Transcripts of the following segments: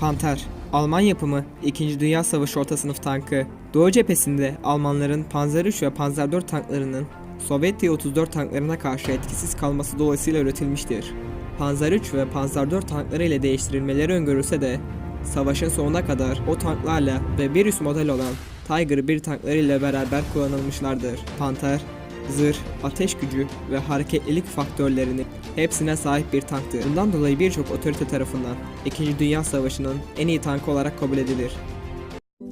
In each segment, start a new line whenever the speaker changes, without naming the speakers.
Panter, Alman yapımı 2. Dünya Savaşı orta sınıf tankı. Doğu cephesinde Almanların Panzer 3 ve Panzer 4 tanklarının Sovyet T-34 tanklarına karşı etkisiz kalması dolayısıyla üretilmiştir. Panzer 3 ve Panzer 4 tankları ile değiştirilmeleri öngörülse de savaşın sonuna kadar o tanklarla ve bir üst model olan Tiger 1 tankları ile beraber kullanılmışlardır. Panter, zırh, ateş gücü ve hareketlilik faktörlerinin hepsine sahip bir tanktı. Bundan dolayı birçok otorite tarafından 2. Dünya Savaşı'nın en iyi tankı olarak kabul edilir.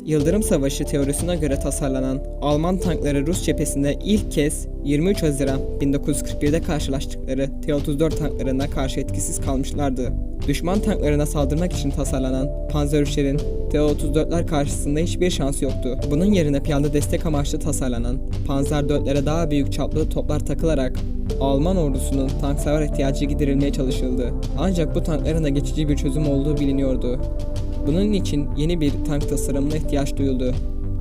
Yıldırım Savaşı teorisine göre tasarlanan Alman tankları Rus cephesinde ilk kez 23 Haziran 1941'de karşılaştıkları T-34 tanklarına karşı etkisiz kalmışlardı. Düşman tanklarına saldırmak için tasarlanan Panzer III T-34'ler karşısında hiçbir şansı yoktu. Bunun yerine piyade destek amaçlı tasarlanan Panzer IV'lere daha büyük çaplı toplar takılarak Alman ordusunun tank savar ihtiyacı giderilmeye çalışıldı. Ancak bu tankların da geçici bir çözüm olduğu biliniyordu. Bunun için yeni bir tank tasarımına ihtiyaç duyuldu.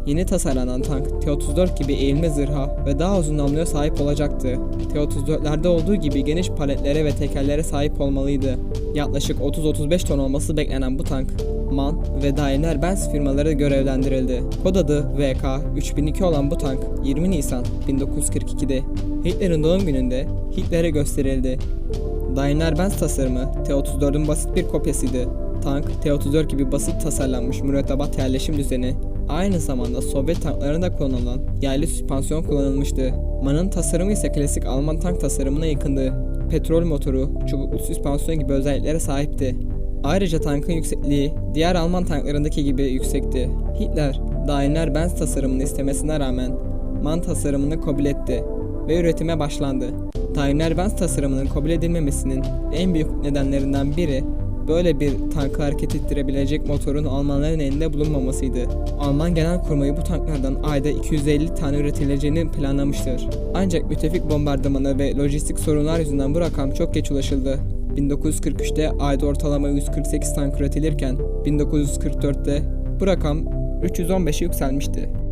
Yeni tasarlanan tank T-34 gibi eğilme zırha ve daha uzun namluya sahip olacaktı. T-34'lerde olduğu gibi geniş paletlere ve tekerlere sahip olmalıydı. Yaklaşık 30-35 ton olması beklenen bu tank, MAN ve Daimler-Benz firmaları görevlendirildi. Kod adı VK-3002 olan bu tank 20 Nisan 1942'de Hitler'in doğum gününde Hitler'e gösterildi. Daimler-Benz tasarımı T-34'ün basit bir kopyasıydı. Tank, T-34 gibi basit tasarlanmış mürettebat yerleşim düzeni, aynı zamanda Sovyet tanklarında kullanılan yaylı süspansiyon kullanılmıştı. MAN'ın tasarımı ise klasik Alman tank tasarımına yakındı. Petrol motoru, çubuklu süspansiyon gibi özelliklere sahipti. Ayrıca tankın yüksekliği diğer Alman tanklarındaki gibi yüksekti. Hitler, Daimler-Benz tasarımını istemesine rağmen MAN tasarımını kabul etti ve üretime başlandı. Daimler-Benz tasarımının kabul edilmemesinin en büyük nedenlerinden biri böyle bir tankı hareket ettirebilecek motorun Almanların elinde bulunmamasıydı. Alman genel kurmayı bu tanklardan ayda 250 tane üretileceğini planlamıştır. Ancak müttefik bombardımanı ve lojistik sorunlar yüzünden bu rakam çok geç ulaşıldı. 1943'te ayda ortalama 148 tank üretilirken 1944'te bu rakam 315'e yükselmişti.